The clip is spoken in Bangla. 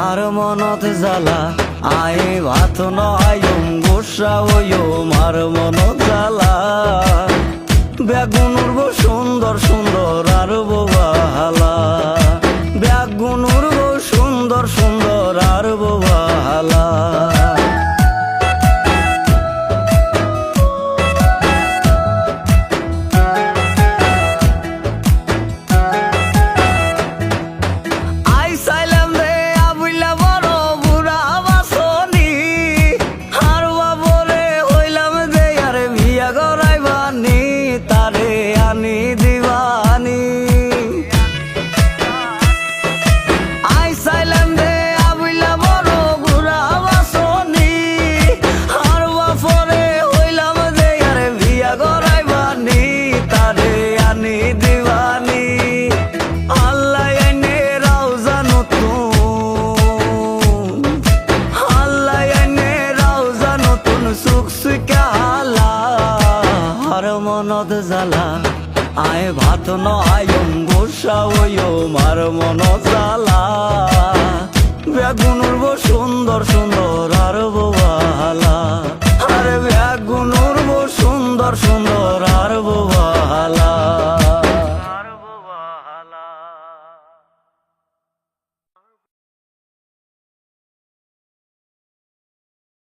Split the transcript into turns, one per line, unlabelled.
আর মনত জ্বালা আই ভাত নয়ম গোসা ওয়ম আর মনত জ্বালা। বেগুন বস নদ জালা আয় ভাত ন আয়ং গোসা ওই মার মন জ্বালা। বেগুনুর সুন্দর সুন্দর